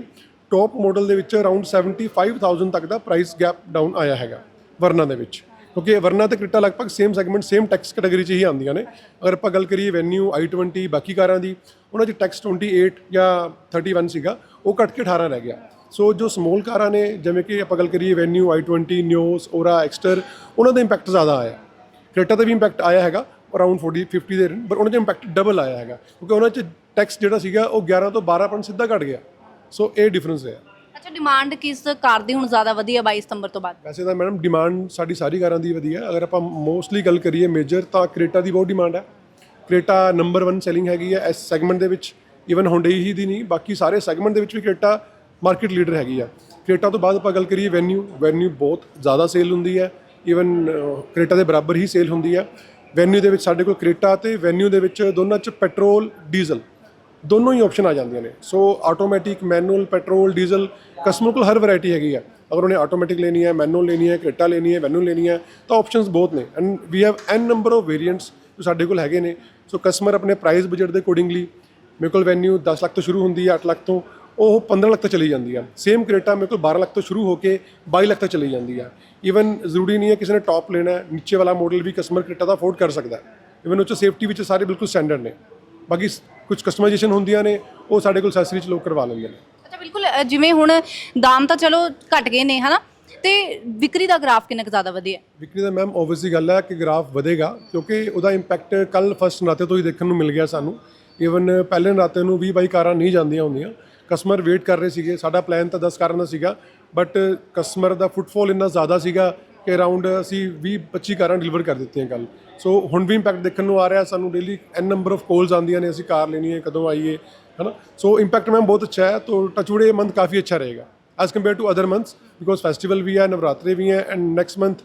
ਟੌਪ ਮਾਡਲ ਦੇ ਵਿੱਚ ਅਰਾਊਂਡ 75000 ਤੱਕ ਦਾ ਪ੍ਰਾਈਸ ਗੈਪ ਡਾਊਨ ਆਇਆ ਹੈਗਾ, ਵਰਨਾ ਦੇ ਵਿੱਚ। ਕਿਉਂਕਿ ਵਰਨਾ ਤੇ ਕ੍ਰਿਟਾ ਲਗਭਗ same segment same tax category 'ਚ ਹੀ ਆਉਂਦੀਆਂ ਨੇ। ਅਗਰ ਆਪਾਂ ਗੱਲ ਕਰੀਏ ਵੈਨਿਊ i20 ਬਾਕੀ ਕਾਰਾਂ ਦੀ, ਉਹਨਾਂ 'ਚ ਟੈਕਸ 28 ਜਾਂ 31 ਸੀਗਾ, ਉਹ ਕੱਟ ਕੇ 18 ਰਹਿ ਗਿਆ। ਸੋ ਜੋ ਸਮੋਲ ਕਾਰਾਂ ਨੇ, ਜਿਵੇਂ ਕਿ ਆਪਾਂ ਗੱਲ ਕਰੀਏ ਵੈਨਿਊ i20 ਨਿਓਸ ਓਰਾ ਐਕਸਟਰ ਉਹਨਾਂ ਦਾ ਇੰਪੈਕਟ ਜ਼ਿਆਦਾ ਆਇਆ। ਕ੍ਰੇਟਾ ਦਾ ਵੀ ਇੰਪੈਕਟ ਆਇਆ ਹੈਗਾ ਅਰਾਊਂਡ 40 50 ਦੇ ਪਰ ਉਹਨਾਂ 'ਚ ਇੰਪੈਕਟ ਡਬਲ ਆਇਆ ਹੈਗਾ। ਕਿਉਂਕਿ ਉਹਨਾਂ 'ਚ ਟੈਕਸ ਜਿਹੜਾ ਸੀਗਾ, ਉਹ 11 ਤੋਂ 12% ਸਿੱਧਾ ਘਟ ਗਿਆ। ਸੋ ਇਹ ਡਿਫਰੈਂਸ ਹੈ। ਅੱਛਾ ਡਿਮਾਂਡ ਕਿਸ ਕਾਰ ਦੀ ਹੁਣ ਜ਼ਿਆਦਾ ਵਧੀ ਹੈ 22 ਸਤੰਬਰ ਤੋਂ ਬਾਅਦ? ਵੈਸੇ ਤਾਂ ਮੈਡਮ ਡਿਮਾਂਡ ਸਾਡੀ ਸਾਰੀ ਕਾਰਾਂ ਦੀ ਵਧੀਆ। ਹੈ। ਅਗਰ ਆਪਾਂ ਮੋਸਟਲੀ ਗੱਲ ਕਰੀਏ ਮੇਜਰ ਤਾਂ ਕ੍ਰੇਟਾ ਦੀ ਬਹੁਤ ਡਿਮਾਂਡ ਹੈ। ਕ੍ਰੇਟਾ ਨੰਬਰ 1 ਸੈਲਿੰਗ ਹੈਗੀ ਹੈ ਇਸ ਸੈਗਮੈਂਟ ਦੇ ਵਿੱਚ। ਈਵਨ ਹੁੰਡਈ ਹੀ ਦੀ ਨਹੀਂ ਬਾਕੀ ਸਾਰੇ ਸੈਗਮੈਂਟ ਦੇ ਵਿੱਚ ਵੀ ਕ੍ਰੇਟਾ ਮਾਰਕੀਟ ਲੀਡਰ ਹੈਗੀ ਆ। ਕ੍ਰੇਟਾ ਤੋਂ ਬਾਅਦ ਆਪਾਂ ਗੱਲ ਕਰੀਏ ਵੈਨਿਊ ਵੈਨਿਊ ਬਹੁਤ ਜ਼ਿਆਦਾ ਸੇਲ ਹੁੰਦੀ ਹੈ। ਈਵਨ ਕ੍ਰੇਟਾ ਦੇ ਬਰਾਬਰ ਹੀ ਸੇਲ ਹੁੰਦੀ ਹੈ। ਵੈਨਿਊ ਦੇ ਵਿੱਚ ਸਾਡੇ ਕੋਲ ਕ੍ਰੇਟਾ ਤੇ ਵੈਨਿਊ ਦੇ ਵਿੱਚ ਦੋਨਾਂ 'ਚ ਪੈਟਰੋਲ ਡੀਜ਼ਲ ਦੋਨੋਂ ਹੀ ਆਪਸ਼ਨ ਆ ਜਾਂਦੀਆਂ ਨੇ। So automatic manual petrol diesel customer ਕੋਲ ਹਰ ਵੈਰਾਈਟੀ ਹੈਗੀ ਆ। ਅਗਰ ਉਹਨੇ ਆਟੋਮੈਟਿਕ ਲੈਣੀ ਹੈ ਮੈਨੂਅਲ ਲੈਣੀ ਹੈ, ਕ੍ਰੇਟਾ ਲੈਣੀ ਹੈ ਮੈਨੂਅਲ ਲੈਣੀ ਹੈ, ਤਾਂ ਆਪਸ਼ਨਸ ਬਹੁਤ ਨੇ। And we have an number of variants ਜੋ ਸਾਡੇ ਕੋਲ ਹੈਗੇ ਨੇ। ਸੋ ਕਸਟਮਰ ਆਪਣੇ ਪ੍ਰਾਈਸ ਬਜਟ ਦੇ ਅਕੋਰਡਿੰਗਲੀ ਮੇਰੇ ਕੋਲ ਵੈਨਿਊ 10 ਲੱਖ ਤੋਂ ਸ਼ੁਰੂ ਹੁੰਦੀ ਹੈ 8 ਲੱਖ ਤੋਂ, ਉਹ 15 ਲੱਖ ਤੱਕ ਚਲੀ ਜਾਂਦੀ ਆ। ਸੇਮ ਕ੍ਰੇਟਾ ਮੇਰੇ ਕੋਲ 12 ਲੱਖ ਤੋਂ ਸ਼ੁਰੂ ਹੋ ਕੇ 22 ਲੱਖ ਤੱਕ ਚਲੀ ਜਾਂਦੀ ਆ। ਈਵਨ ਜ਼ਰੂਰੀ ਨਹੀਂ ਹੈ ਕਿਸੇ ਨੇ ਟੌਪ ਲੈਣਾ ਹੈ, ਨੀਚੇ ਵਾਲਾ ਮਾਡਲ ਵੀ ਕਸਟਮਰ ਕ੍ਰੇਟਾ ਦਾ ਅਫੋਰਡ ਕਰ ਸਕਦਾ। ਹੈ ਈਵਨ ਉਹ 'ਚ ਸੇਫਟੀ ਵਿੱਚ ਸਾਰੇ ਬਿਲਕੁਲ ਸਟੈਂਡਰਡ ਨੇ। ਬਾਕੀ ਕੁਝ ਕਸਟਮਾਈਜੇਸ਼ਨ ਹੁੰਦੀਆਂ ਨੇ ਉਹ ਸਾਡੇ ਕੋਲ ਅਸੈਸਰੀ 'ਚ ਲੋਕ ਕਰਵਾ ਲੈਂਦੇ ਨੇ। ਅੱਛਾ ਬਿਲਕੁਲ ਅ, ਜਿਵੇਂ ਹੁਣ ਦਾਮ ਤਾਂ ਚਲੋ ਘਟ ਗਏ ਨੇ ਹਨਾ? ਤੇ ਵਿਕਰੀ ਦਾ ਗ੍ਰਾਫ ਕਿੰਨਾ ਕੁ ਜ਼ਿਆਦਾ ਵਧਿਆ? ਵਿਕਰੀ ਦਾ ਮੈਮ ਆਬਵੀਅਸਲੀ ਗੱਲ ਹੈ ਕਿ ਗ੍ਰਾਫ ਵਧੇਗਾ ਕਿਉਂਕਿ ਉਹਦਾ ਇੰਪੈਕਟ ਕੱਲ ਫਸਟ ਨਾਤੇ ਤੋਂ ਹੀ ਦੇਖਣ ਨੂੰ ਮਿਲ ਗਿਆ ਸਾਨੂੰ। ਈਵਨ ਪਹਿਲੇ ਨਾਤੇ ਨੂੰ 20 22 ਕਾਰਾਂ ਨਹੀਂ ਜਾਂਦੀਆਂ ਹੁੰਦੀਆਂ। ਕਸਟਮਰ ਵੇਟ ਕਰ ਰਹੇ ਸੀਗੇ ਸਾਡਾ ਪਲਾਨ ਤਾਂ 10 ਕਾਰਾਂ ਦਾ ਸੀਗਾ ਬਟ ਕਸਟਮਰ ਦਾ ਫੁੱਟਫਾਲ ਇੰਨਾ ਜ਼ਿਆਦਾ ਸੀਗਾ ਕਿ ਅਰਾਊਂਡ ਅਸੀਂ 20 25 ਕਾਰਾਂ ਡਿਲੀਵਰ ਕਰ ਦਿੱਤੀਆਂ ਕੱਲ ਸੋ ਹੁਣ ਵੀ ਇੰਪੈਕਟ ਦੇਖਣ ਨੂੰ ਆ ਰਿਹਾ ਸਾਨੂੰ daily an number of calls ਆਉਂਦੀਆਂ ਨੇ ਅਸੀਂ ਕਾਰ ਲੈਣੀ ਹੈ ਕਦੋਂ ਆਈਏ ਹਨਾ? ਸੋ ਇੰਪੈਕਟ ਮੈਮ ਬਹੁਤ ਅੱਛਾ ਹੈ ਤੋਂ ਟਚੂੜੇ ਮੰਥ ਕਾਫੀ ਅੱਛਾ ਰਹੇਗਾ। As compare to other months because festival ਵੀ ਹੈ ਨਵਰਾਤਰੇ ਵੀ ਹੈ ਐਂਡ ਨੈਕਸਟ ਮੰਥ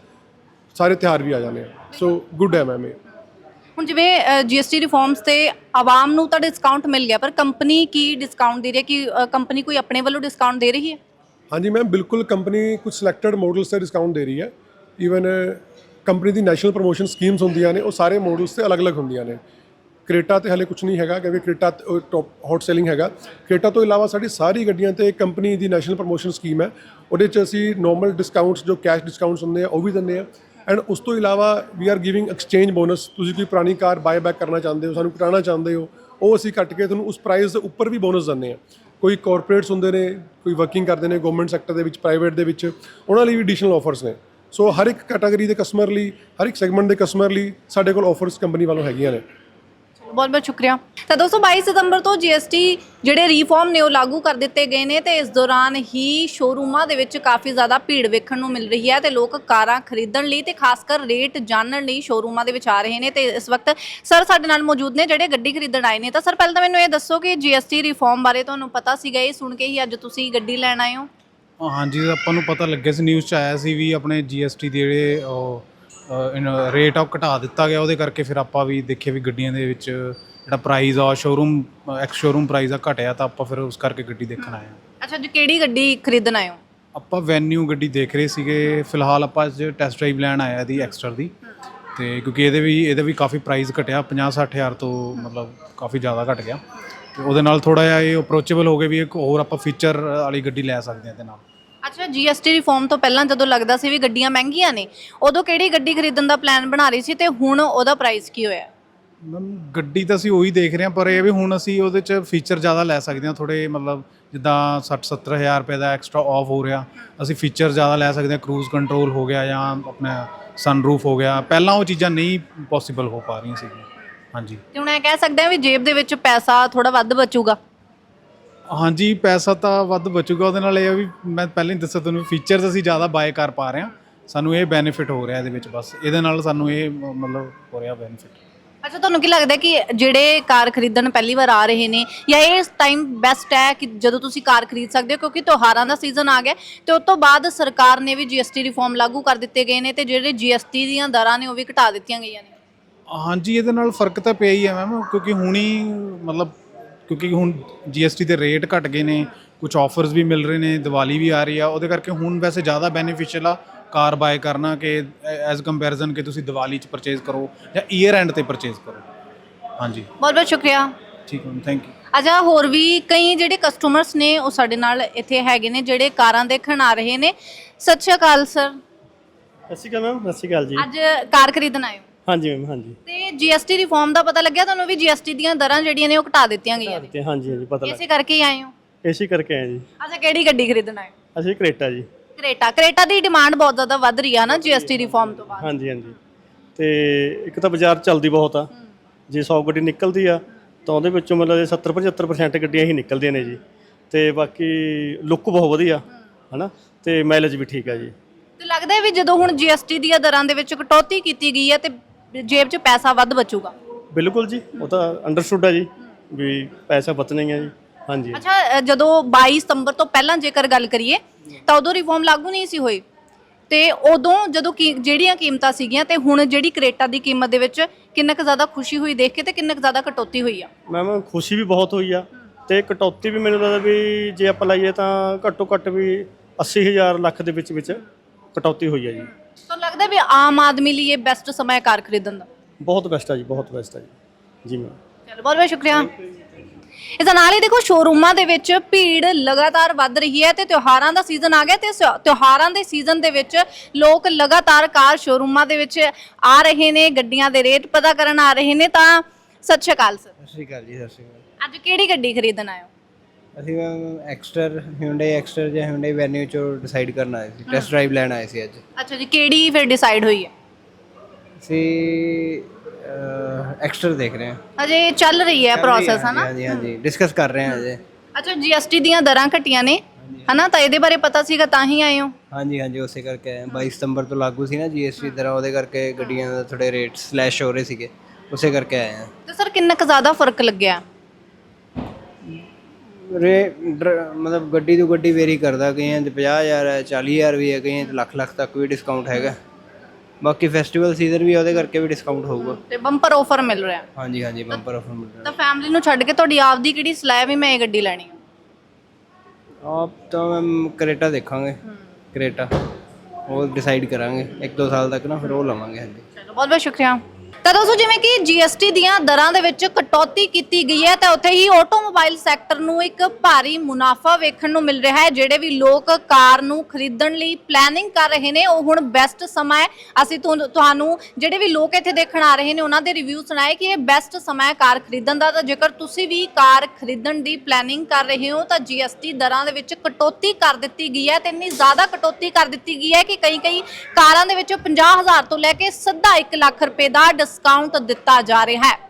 ਸਾਰੇ ਤਿਹਾਰ ਵੀ ਆ ਜਾਣੇ ਆ। ਸੋ ਗੁੱਡ ਹੈ ਮੈਮ ਇਹ। ਹੁਣ ਜਿਵੇਂ ਜੀਐਸਟੀ ਰਿਫਾਰਮਸ ਤੇ ਆਵਾਮ ਨੂੰ ਤਾਂ ਡਿਸਕਾਊਂਟ ਮਿਲ ਗਿਆ ਪਰ ਕੰਪਨੀ ਕੀ ਡਿਸਕਾਊਂਟ ਦੇ ਰਹੀ ਹੈ ਕਿ ਕੰਪਨੀ ਕੋਈ ਆਪਣੇ ਵੱਲੋਂ ਡਿਸਕਾਊਂਟ ਦੇ ਰਹੀ ਹੈ? ਹਾਂਜੀ ਮੈਮ ਬਿਲਕੁਲ ਕੰਪਨੀ ਕੁਝ ਸਿਲੈਕਟਡ ਮਾਡਲਸ ਤੇ ਡਿਸਕਾਊਂਟ ਦੇ ਰਹੀ ਹੈ। ਈਵਨ ਕੰਪਨੀ eh, ਦੀ ਨੈਸ਼ਨਲ ਪ੍ਰੋਮੋਸ਼ਨ ਸਕੀਮਸ ਹੁੰਦੀਆਂ ਨੇ, ਉਹ ਸਾਰੇ ਮਾਡਲਸ ਤੇ ਅਲੱਗ-ਅਲੱਗ ਹੁੰਦੀਆਂ ਨੇ। ਕ੍ਰੇਟਾ ਤੇ ਹਲੇ ਕੁਝ ਨਹੀਂ ਹੈਗਾ, ਕਿਉਂਕਿ ਕ੍ਰੇਟਾ ਟੌਪ ਹੌਟ ਸੈਲਿੰਗ ਹੈਗਾ। ਕ੍ਰੇਟਾ ਤੋਂ ਇਲਾਵਾ ਸਾਡੀ ਸਾਰੀ ਗੱਡੀਆਂ ਤੇ ਕੰਪਨੀ ਦੀ ਨੈਸ਼ਨਲ ਪ੍ਰੋਮੋਸ਼ਨ ਸਕੀਮ ਹੈ। ਉਹਦੇ 'ਚ ਅਸੀਂ ਨਾਰਮਲ ਡਿਸਕਾਊਂਟਸ ਜੋ ਕੈਸ਼ ਡਿਸਕਾਊਂਟਸ ਹੁੰਦੇ ਆ, ਉਹ ਵੀ ਦਿੰਦੇ ਆ। ਐਂਡ ਉਸ ਤੋਂ ਇਲਾਵਾ we are giving exchange bonus ਤੁਸੀਂ ਕੋਈ ਪੁਰਾਣੀ ਕਾਰ ਬਾਏ ਬੈਕ ਕਰਨਾ ਚਾਹੁੰਦੇ ਹੋ, ਸਾਨੂੰ ਕਟਾਉਣਾ ਚਾਹੁੰਦੇ ਹੋ, ਉਹ ਅਸੀਂ ਕੱਟ ਕੇ ਤੁਹਾਨੂੰ ਉਸ ਪ੍ਰਾਈਸ ਦੇ ਉੱਪਰ ਵੀ ਬੋਨਸ ਦਿੰਦੇ ਆ। ਕੋਈ ਕਾਰਪੋਰੇਟਸ ਹੁੰਦੇ ਨੇ, ਕੋਈ ਵਰਕਿੰਗ ਕਰਦੇ ਨੇ ਗਵਰਨਮੈਂਟ ਸੈਕਟਰ ਦੇ ਵਿੱਚ ਪ੍ਰਾਈਵੇਟ ਦੇ ਵਿੱਚ, ਉਹਨਾਂ ਲਈ ਵੀ ਐਡੀਸ਼ਨਲ ਆਫਰਸ ਨੇ। ਸੋ ਹਰ ਇੱਕ ਕੈਟਾਗਰੀ ਦੇ ਕਸਟਮਰ ਲਈ, ਹਰ ਇੱਕ ਸੈਗਮੈਂਟ ਦੇ ਕਸਟਮਰ ਲਈ ਸਾਡੇ ਕੋਲ ਆਫਰਸ ਕੰਪਨੀ ਵੱਲੋਂ ਹੈਗੀਆਂ ਨੇ। ਬਹੁਤ ਬਹੁਤ ਸ਼ੁਕਰੀਆ। ਤਾਂ ਦੋਸਤੋ 22 ਸਤੰਬਰ ਤੋਂ GST ਜਿਹੜੇ ਰੀਫਾਰਮ ਨੇ, ਉਹ ਲਾਗੂ ਕਰ ਦਿੱਤੇ ਗਏ ਨੇ ਤੇ ਇਸ ਦੌਰਾਨ ਹੀ ਸ਼ੋਰੂਮਾਂ ਦੇ ਵਿੱਚ ਕਾਫੀ ਜ਼ਿਆਦਾ ਭੀੜ ਵੇਖਣ ਨੂੰ ਮਿਲ ਰਹੀ ਹੈ ਤੇ ਲੋਕ ਕਾਰਾਂ ਖਰੀਦਣ ਲਈ ਤੇ ਖਾਸ ਕਰ ਰੇਟ ਜਾਣਨ ਲਈ ਸ਼ੋਰੂਮਾਂ ਦੇ ਵਿੱਚ ਆ ਰਹੇ ਨੇ ਤੇ ਇਸ ਵਕਤ ਸਰ ਸਾਡੇ ਨਾਲ ਮੌਜੂਦ ਨੇ ਜਿਹੜੇ ਗੱਡੀ ਖਰੀਦਣ ਆਏ ਨੇ। ਤਾਂ ਸਰ, ਪਹਿਲਾਂ ਤਾਂ ਮੈਨੂੰ ਇਹ ਦੱਸੋ ਕਿ GST ਰੀਫਾਰਮ ਬਾਰੇ ਤੁਹਾਨੂੰ ਪਤਾ ਸੀਗਾ, ਇਹ ਸੁਣ ਕੇ ਹੀ ਅੱਜ ਤੁਸੀਂ ਗੱਡੀ ਲੈਣ ਆਏ ਹੋ। ਹਾਂਜੀ ਆਪਾਂ ਨੂੰ ਪਤਾ ਲੱਗਿਆ ਸੀ ਨਿਊਜ਼ 'ਚ ਆਇਆ ਸੀ ਵੀ ਆਪਣੇ GST ਦੇ ਜਿਹੜੇ ਰੇਟ ਆ ਉਹ ਘਟਾ ਦਿੱਤਾ ਗਿਆ ਉਹਦੇ ਕਰਕੇ ਫਿਰ ਆਪਾਂ ਵੀ ਦੇਖਿਆ ਵੀ ਗੱਡੀਆਂ ਦੇ ਵਿੱਚ ਜਿਹੜਾ ਪ੍ਰਾਈਸ ਆ ਸ਼ੋਰੂਮ ਐਕਸ ਸ਼ੋਰੂਮ ਪ੍ਰਾਈਸ ਆ ਘਟਿਆ ਤਾਂ ਆਪਾਂ ਫਿਰ ਉਸ ਕਰਕੇ ਗੱਡੀ ਦੇਖਣ ਆਏ ਹਾਂ। ਅੱਛਾ ਜੀ ਕਿਹੜੀ ਗੱਡੀ ਖਰੀਦਣ ਆਏ ਹੋ? ਆਪਾਂ ਵੈਨਿਊ ਗੱਡੀ ਦੇਖ ਰਹੇ ਸੀਗੇ ਫਿਲਹਾਲ ਆਪਾਂ ਅੱਜ ਟੈਸਟ ਡਰਾਈਵ ਲੈਣ ਆਇਆ ਇਹਦੀ ਐਕਸਟਰ ਦੀ। ਤੇ ਕਿਉਂਕਿ ਇਹਦੇ ਵੀ ਇਹਦੇ ਵੀ ਕਾਫੀ ਪ੍ਰਾਈਸ ਘਟਿਆ 50 60 ਹਜ਼ਾਰ ਤੋਂ ਮਤਲਬ ਕਾਫੀ ਜ਼ਿਆਦਾ ਘਟ ਗਿਆ। ਤੇ ਉਹਦੇ ਨਾਲ ਥੋੜਾ ਜਿਹਾ ਇਹ ਅਪਰੋਚੇਬਲ ਹੋ ਗਏ ਵੀ ਇੱਕ ਹੋਰ ਆਪਾਂ ਫੀਚਰ ਵਾਲੀ ਗੱਡੀ ਲੈ ਸਕਦੇ ਹਾਂ ਇਹਦੇ ਨਾਲ। ਅੱਛਾ GST ਰਿਫਾਰਮ ਤੋਂ ਪਹਿਲਾਂ ਜਦੋਂ ਲੱਗਦਾ ਸੀ ਵੀ ਗੱਡੀਆਂ ਮਹਿੰਗੀਆਂ ਨੇ ਉਦੋਂ ਕਿਹੜੀ ਗੱਡੀ ਖਰੀਦਣ ਦਾ ਪਲਾਨ ਬਣਾ ਰਹੀ ਸੀ ਤੇ ਹੁਣ ਉਹਦਾ ਪ੍ਰਾਈਸ ਕੀ ਹੋਇਆ? ਮੈਮ ਗੱਡੀ ਤਾਂ ਅਸੀਂ ਉਹੀ ਦੇਖ ਰਹੇ ਹਾਂ ਪਰ ਇਹ ਵੀ ਹੁਣ ਅਸੀਂ ਉਹਦੇ 'ਚ ਫੀਚਰ ਜ਼ਿਆਦਾ ਲੈ ਸਕਦੇ ਹਾਂ ਥੋੜੇ ਮਤਲਬ ਜਿੱਦਾਂ 60 70 ਹਜ਼ਾਰ ਰੁਪਏ ਦਾ ਐਕਸਟਰਾ ਆਫ ਹੋ ਰਿਹਾ ਅਸੀਂ ਫੀਚਰ ਜ਼ਿਆਦਾ ਲੈ ਸਕਦੇ ਹਾਂ ਕਰੂਜ਼ ਕੰਟਰੋਲ ਹੋ ਗਿਆ ਜਾਂ ਆਪਣਾ ਸਨਰੂਫ ਹੋ ਗਿਆ ਪਹਿਲਾਂ ਉਹ ਚੀਜ਼ਾਂ ਨਹੀਂ ਪੋਸੀਬਲ ਹੋ ਪਾ ਰਹੀਆਂ ਸੀਗੀਆਂ। ਹਾਂਜੀ। ਤੇ ਹੁਣ ਇਹ ਕਹਿ ਸਕਦੇ ਹਾਂ ਵੀ ਜੇਬ ਦੇ ਵਿੱਚ ਪੈਸਾ ਥੋੜਾ ਵੱਧ ਬਚੂਗਾ। ਹਾਂਜੀ ਪੈਸਾ ਤਾਂ ਵੱਧ ਬਚੂਗਾ ਉਹਦੇ ਨਾਲ ਇਹ ਆ ਵੀ ਮੈਂ ਪਹਿਲਾਂ ਹੀ ਦੱਸਿਆ ਤੁਹਾਨੂੰ ਫੀਚਰਸ ਅਸੀਂ ਜ਼ਿਆਦਾ ਬਾਏ ਕਰ ਪਾ ਰਹੇ ਹਾਂ। ਸਾਨੂੰ ਇਹ ਬੈਨੀਫਿਟ ਹੋ ਰਿਹਾ ਇਹਦੇ ਵਿੱਚ ਬਸ ਇਹਦੇ ਨਾਲ ਸਾਨੂੰ ਇਹ ਮ- ਮਤਲਬ ਹੋ ਰਿਹਾ ਬੈਨੀਫਿਟ ਅੱਛਾ ਤੁਹਾਨੂੰ ਕੀ ਲੱਗਦਾ ਕਿ ਜਿਹੜੇ ਕਾਰ ਖਰੀਦਣ ਪਹਿਲੀ ਵਾਰ ਆ ਰਹੇ ਨੇ ਜਾਂ ਇਹ ਟਾਈਮ ਬੈਸਟ ਹੈ ਕਿ ਜਦੋਂ ਤੁਸੀਂ ਕਾਰ ਖਰੀਦ ਸਕਦੇ ਹੋ ਕਿਉਂਕਿ ਤਿਉਹਾਰਾਂ ਦਾ ਸੀਜ਼ਨ ਆ ਗਿਆ ਤੇ ਉਸ ਤੋਂ ਬਾਅਦ ਸਰਕਾਰ ਨੇ ਵੀ GST ਰਿਫਾਰਮ ਲਾਗੂ ਕਰ ਦਿੱਤੇ ਗਏ ਨੇ ਤੇ ਜਿਹੜੇ GST ਦੀਆਂ ਦਰਾਂ ਨੇ ਉਹ ਵੀ ਘਟਾ ਦਿੱਤੀਆਂ ਗਈਆਂ ਨੇ। ਹਾਂਜੀ ਇਹਦੇ ਨਾਲ ਫ਼ਰਕ ਤਾਂ ਪਿਆ ਹੀ ਹੈ ਮੈਮ ਕਿਉਂਕਿ ਹੁਣੀ ਮਤਲਬ ਕਿਉਂਕਿ ਹੁਣ GST ਦੇ ਰੇਟ ਘਟ ਗਏ ਨੇ ਕੁਝ ਆਫਰਸ ਵੀ ਮਿਲ ਰਹੇ ਨੇ ਦੀਵਾਲੀ ਵੀ ਆ ਰਹੀ ਆ ਉਹਦੇ ਕਰਕੇ ਹੁਣ ਵੈਸੇ ਜ਼ਿਆਦਾ ਬੈਨੀਫੀਸ਼ੀਅਲ ਆ ਕਾਰ ਬਾਏ ਕਰਨਾ ਕਿ ਐਜ਼ ਕੰਪੈਰੀਜ਼ਨ ਕਿ ਤੁਸੀਂ ਦੀਵਾਲੀ 'ਚ ਪਰਚੇਜ਼ ਕਰੋ ਜਾਂ ਈਅਰ ਐਂਡ ਤੇ ਪਰਚੇਜ਼ ਕਰੋ। ਹਾਂਜੀ। ਬਹੁਤ ਬਹੁਤ ਸ਼ੁਕਰੀਆ। ਠੀਕ ਹੈ ਥੈਂਕ ਯੂ ਅੱਛਾ ਹੋਰ ਵੀ ਕਈ ਜਿਹੜੇ ਕਸਟਮਰਸ ਨੇ ਉਹ ਸਾਡੇ ਨਾਲ ਇੱਥੇ ਹੈਗੇ ਨੇ ਜਿਹੜੇ ਕਾਰਾਂ ਦੇਖਣ ਆ ਰਹੇ ਨੇ। ਸਤਿ ਸ਼੍ਰੀ ਅਕਾਲ ਸਰ। ਸਤਿ ਸ਼੍ਰੀ ਅਕਾਲ ਮੈਮ ਸਤਿ ਸ਼੍ਰੀ ਅਕਾਲ ਜੀ। ਅੱਜ ਕਾਰ ਖਰੀਦਣ ਆਏ ਹੋ? ਹਾਂਜੀ ਮੈਮ ਹਾਂਜੀ। ਤੇ GST ਰਿਫਾਰਮ ਦਾ ਪਤਾ ਲੱਗਿਆ ਤੁਹਾਨੂੰ ਵੀ GST ਦੀਆਂ ਦਰਾਂ ਜਿਹੜੀਆਂ ਨੇ ਉਹ ਘਟਾ ਦਿੱਤੀਆਂ ਗਈਆਂ ਨੇ? ਤੇ ਹਾਂਜੀ ਹਾਂਜੀ ਪਤਾ ਲੱਗ ਇਸੇ ਕਰਕੇ ਹੀ ਆਏ ਹੋ? ਏਸੀ ਕਰਕੇ ਆਏ ਜੀ। ਅੱਛਾ ਕਿਹੜੀ ਗੱਡੀ ਖਰੀਦਣ ਹੋ? ਅਸੀਂ ਕਰੇਟਾ ਜੀ। ਕਰੇਟਾ। ਕਰੇਟਾ ਦੀ ਡਿਮਾਂਡ ਬਹੁਤ ਜ਼ਿਆਦਾ ਵੱਧ ਰਹੀ ਆ ਨਾ GST ਰਿਫਾਰਮ ਤੋਂ ਬਾਅਦ। ਹਾਂਜੀ ਹਾਂਜੀ। ਤੇ ਇੱਕ ਤਾਂ ਬਾਜ਼ਾਰ ਚੱਲਦੀ ਬਹੁਤ ਆ। ਜੇ 100 ਗੱਡੀ ਨਿਕਲਦੀ ਆ ਤਾਂ ਉਹਦੇ ਵਿੱਚੋਂ ਮਤਲਬ ਇਹ 70 75% ਗੱਡੀਆਂ ਹੀ ਨਿਕਲਦੀਆਂ ਨੇ ਜੀ। ਤੇ ਬਾਕੀ ਲੁੱਕ ਬਹੁਤ ਵਧੀਆ ਹਨਾ? ਤੇ ਮਾਈਲੇਜ ਵੀ ਠੀਕ ਆ ਜੀ। ਤੇ ਲੱਗਦਾ ਹੈ ਵੀ ਜਦੋਂ ਹੁਣ GST ਦੀਆਂ ਦਰਾਂ ਦੇ ਵਿੱਚ ਕਟੌਤੀ ਕੀਤੀ ਗਈ ਹੈ ਤੇ ਜੇਬ 'ਚ ਪੈਸਾ ਵੱਧ ਬਚੂਗਾ। ਬਿਲਕੁਲ ਜੀ ਉਹ ਤਾਂ ਅੰਡਰਸਟੂਡ ਆ ਜੀ ਵੀ ਪੈਸਾ ਬਚਣਾ ਹੀ ਜੀ। ਹਾਂਜੀ। ਅੱਛਾ ਅ, ਜਦੋਂ 22 ਸਤੰਬਰ ਤੋਂ ਪਹਿਲਾਂ ਜੇਕਰ ਗੱਲ ਕਰੀਏ ਤਾਂ ਉਦੋਂ ਰਿਫਾਰਮ ਲਾਗੂ ਨਹੀਂ ਸੀ ਹੋਈ ਤੇ ਉਦੋਂ ਜਦੋਂ ਕੀ ਜਿਹੜੀਆਂ ਕੀਮਤਾਂ ਸੀਗੀਆਂ ਤੇ ਹੁਣ ਜਿਹੜੀ ਕਰੇਟਾ ਦੀ ਕੀਮਤ ਦੇ ਵਿੱਚ ਕਿੰਨਾ ਕੁ ਜ਼ਿਆਦਾ ਖੁਸ਼ੀ ਹੋਈ ਦੇਖ ਕੇ ਤੇ ਕਿੰਨਾ ਕੁ ਜ਼ਿਆਦਾ ਕਟੌਤੀ ਹੋਈ ਆ। ਮੈਮ ਖੁਸ਼ੀ ਵੀ ਬਹੁਤ ਹੋਈ ਆ ਤੇ ਕਟੌਤੀ ਵੀ ਮੈਨੂੰ ਲੱਗਦਾ ਵੀ ਜੇ ਆਪਾਂ ਲਾਈਏ ਤਾਂ ਘੱਟੋ ਘੱਟ ਵੀ 80000 ਲੱਖ ਦੇ ਵਿੱਚ ਵਿੱਚ ਕਟੌਤੀ ਹੋਈ ਆ ਜੀ। ਤਾਂ ਲੱਗਦਾ ਵੀ ਆਮ ਆਦਮੀ ਲਈ ਇਹ ਬੈਸਟ ਸਮਾਂ ਹੈ ਕਾਰ ਖਰੀਦਣ ਦਾ? ਬਹੁਤ ਬੈਸਟ ਆ ਜੀ ਬਹੁਤ ਬੈਸਟ ਆ ਜੀ। ਜੀ ਮੈਮ ਚਲੋ ਬਹੁਤ ਬਹੁਤ ਸ਼ੁਕਰੀਆ। ਇਸ ਦੇ ਨਾਲ ਹੀ ਦੇਖੋ ਸ਼ੋਰੂਮਾਂ ਦੇ ਵਿੱਚ ਭੀੜ ਲਗਾਤਾਰ ਵੱਧ ਰਹੀ ਹੈ ਤੇ ਤਿਉਹਾਰਾਂ ਦਾ ਸੀਜ਼ਨ ਆ ਗਿਆ ਤੇ ਸ- ਤਿਉਹਾਰਾਂ ਦੇ ਸੀਜ਼ਨ ਦੇ ਵਿੱਚ ਲੋਕ ਲਗਾਤਾਰ ਕਾਰ ਸ਼ੋਰੂਮਾਂ ਦੇ ਵਿੱਚ ਆ ਰਹੇ ਨੇ ਗੱਡੀਆਂ ਦੇ ਰੇਟ ਪਤਾ ਕਰਨ ਆ ਰਹੇ ਨੇ ਤਾਂ ਸਤਿ ਸ਼੍ਰੀ ਅਕਾਲ ਸਰ। ਸਤਿ ਸ਼੍ਰੀ ਅਕਾਲ ਜੀ ਸਤਿ ਸ਼੍ਰੀ ਅਕਾਲ। ਅੱਜ ਕਿਹੜੀ ਗੱਡੀ ਖਰੀਦਣ ਆਏ ਹੋ? ਅਸੀਂ ਮੈਮ ਐਕਸਟਰ ਹਿਊਂਡਈ ਐਕਸਟਰ ਜਾਂ ਹਿਊਂਡਈ ਵੈਨਿਊ ਚੋਂ ਡਿਸਾਈਡ ਕਰਨ ਆਏ ਸੀ ਟੈਸਟ ਡਰਾਈਵ ਲੈਣ ਆਏ ਸੀ ਅੱਜ। ਅੱਛਾ ਜੀ ਕਿਹੜੀ ਫਿਰ ਡਿਸਾਈਡ ਹੋਈ ਹੈ? ਅਸੀਂ ਐਕਸਟਰ ਦੇਖ ਰਹੇ ਹਾਂ। ਅਜੇ ਚੱਲ ਰਹੀ ਹੈ ਪ੍ਰੋਸੈਸ ਹਨਾ? ਹਾਂਜੀ ਹਾਂਜੀ ਡਿਸਕਸ ਕਰ ਰਹੇ ਹਾਂ ਅਜੇ ਅੱਛਾ GST ਦੀਆਂ ਦਰਾਂ ਘਟੀਆਂ ਨੇ ਹਨਾ? ਤਾਂ ਇਹਦੇ ਬਾਰੇ ਪਤਾ ਸੀਗਾ ਤਾਂ ਹੀ ਆਏ ਹੋ। ਹਾਂਜੀ ਹਾਂਜੀ ਉਸੇ ਕਰਕੇ ਆਏ ਹਾਂ। 22 ਸਤੰਬਰ ਤੋਂ ਲਾਗੂ ਸੀ ਨਾ ਜੀਐਸਟੀ ਦਰਾਂ ਉਹਦੇ ਕਰਕੇ ਗੱਡੀਆਂ ਦਾ ਥੋੜੇ ਰੇਟ ਸਲੈਸ਼ ਹੋ ਰਹੇ ਸੀਗੇ। ਉਸੇ ਕਰਕੇ ਆਏ ਹਾਂ। ਤੇ ਸਰ ਕਿੰਨਾ ਕੁ ਜ਼ਿਆਦਾ ਫ਼ਰਕ ਲੱਗਿਆ? ਰੇ ਡਰ- ਮਤਲਬ ਗੱਡੀ ਤੋਂ ਗੱਡੀ ਵੇਰੀ ਕਰਦਾ ਕਈਆਂ ਤੇ 50000 ਹੈ 40000 ਵੀ ਹੈ ਕਈਆਂ ਤੇ ਲੱਖ ਲੱਖ ਤੱਕ ਵੀ ਡਿਸਕਾਊਂਟ ਹੈਗਾ। ਬਾਕੀ ਫੈਸਟੀਵਲ ਸੀਜ਼ਨ ਵੀ ਆ, ਉਹਦੇ ਕਰਕੇ ਵੀ ਡਿਸਕਾਊਂਟ ਹੋਊਗਾ। ਤੇ ਬੰਪਰ ਆਫਰ ਮਿਲ ਰਿਹਾ। ਹਾਂਜੀ ਹਾਂਜੀ ਬੰਪਰ ਆਫਰ ਮਿਲ ਰਿਹਾ। ਤਾਂ ਫੈਮਿਲੀ ਨੂੰ ਛੱਡ ਕੇ ਤੁਹਾਡੀ ਆਪਦੀ ਕਿਹੜੀ ਸਲਾਹ ਹੈ ਵੀ ਮੈਂ ਇਹ ਗੱਡੀ ਲੈਣੀ ਆ ਆਪ ਤਾਂ ਮੈਮ ਕਰੇਟਾ ਦੇਖਾਂਗੇ। ਕਰੇਟਾ। ਉਹ ਡਿਸਾਈਡ ਕਰਾਂਗੇ। ਇੱਕ ਦੋ ਸਾਲ ਤੱਕ ਨਾ ਫਿਰ ਉਹ ਲਵਾਂਗੇ ਹਾਂਜੀ। ਚਲੋ ਬਹੁਤ ਬਹੁਤ ਸ਼ੁਕਰੀਆ। ਤਾਂ ਦੋਸਤੋ ਜਿਵੇਂ ਕਿ GST ਦੀਆਂ ਦਰਾਂ ਦੇ ਵਿੱਚ ਕਟੌਤੀ ਕੀਤੀ ਗਈ ਹੈ, ਤਾਂ ਉੱਥੇ ਹੀ ਆਟੋਮੋਬਾਈਲ ਸੈਕਟਰ ਨੂੰ ਇੱਕ ਭਾਰੀ ਮੁਨਾਫਾ ਵੇਖਣ ਨੂੰ ਮਿਲ ਰਿਹਾ ਹੈ, ਜਿਹੜੇ ਵੀ ਲੋਕ ਕਾਰ ਨੂੰ ਖਰੀਦਣ ਲਈ ਪਲੈਨਿੰਗ ਕਰ ਰਹੇ ਨੇ, ਉਹ ਹੁਣ ਬੈਸਟ ਸਮਾਂ ਹੈ। ਅਸੀਂ ਤੁਹਾਨੂੰ- ਤੁਹਾਨੂੰ ਜਿਹੜੇ ਵੀ ਲੋਕ ਇੱਥੇ ਦੇਖਣ ਆ ਰਹੇ ਨੇ, ਉਹਨਾਂ ਦੇ ਰਿਵਿਊ ਸੁਣਾਏ ਕਿ ਇਹ ਬੈਸਟ ਸਮਾਂ ਹੈ ਕਾਰ ਖਰੀਦਣ ਦਾ। ਤਾਂ ਜੇਕਰ ਤੁਸੀਂ ਵੀ ਕਾਰ ਖਰੀਦਣ ਦੀ ਪਲੈਨਿੰਗ ਕਰ ਰਹੇ ਹੋ, ਤਾਂ GST ਦਰਾਂ ਦੇ ਵਿੱਚ ਕਟੌਤੀ ਕਰ ਦਿੱਤੀ ਗਈ ਹੈ। ਤੇ ਇੰਨੀ ਜ਼ਿਆਦਾ ਕਟੌਤੀ ਕਰ ਦਿੱਤੀ ਗਈ ਹੈ ਕਿ ਕਈ ਕਈ ਕਾਰਾਂ ਦੇ ਵਿੱਚ 50000 ਤੋਂ ਲੈ ਕੇ ਸਿੱਧਾ 1 ਲੱਖ ਰੁਪਏ ਦਾ ਡਿਸਕਾਊਂਟ ਦਿੱਤਾ ਜਾ ਰਿਹਾ ਹੈ।